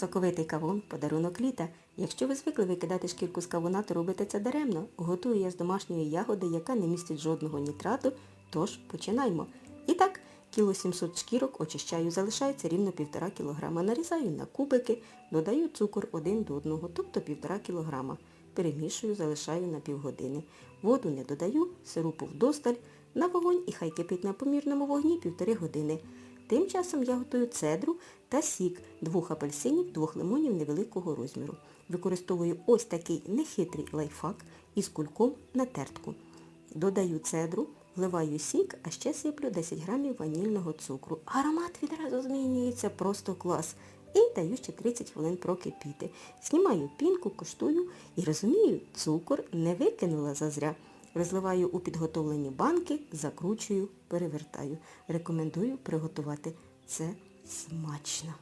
Соковитий кавун – подарунок літа. Якщо ви звикли викидати шкірку з кавуна, то робите це даремно. Готую я з домашньої ягоди, яка не містить жодного нітрату, тож починаймо. І так, кіло 700 шкірок очищаю, залишається рівно 1,5 кг. Нарізаю на кубики, додаю цукор один до одного, тобто 1,5 кг. Перемішую, залишаю на півгодини. Воду не додаю, сиропу вдосталь, на вогонь і хай кипить на помірному вогні півтори години. Тим часом я готую цедру та сік двох апельсинів, двох лимонів невеликого розміру. Використовую ось такий нехитрий лайфхак із кульком на тертку. Додаю цедру, вливаю сік, а ще сиплю 10 грамів ванільного цукру. Аромат відразу змінюється, просто клас. І даю ще 30 хвилин прокипіти. Знімаю пінку, коштую і розумію, цукор не викинула зазря. Розливаю у підготовлені банки, закручую, перевертаю. Рекомендую приготувати. Це смачно.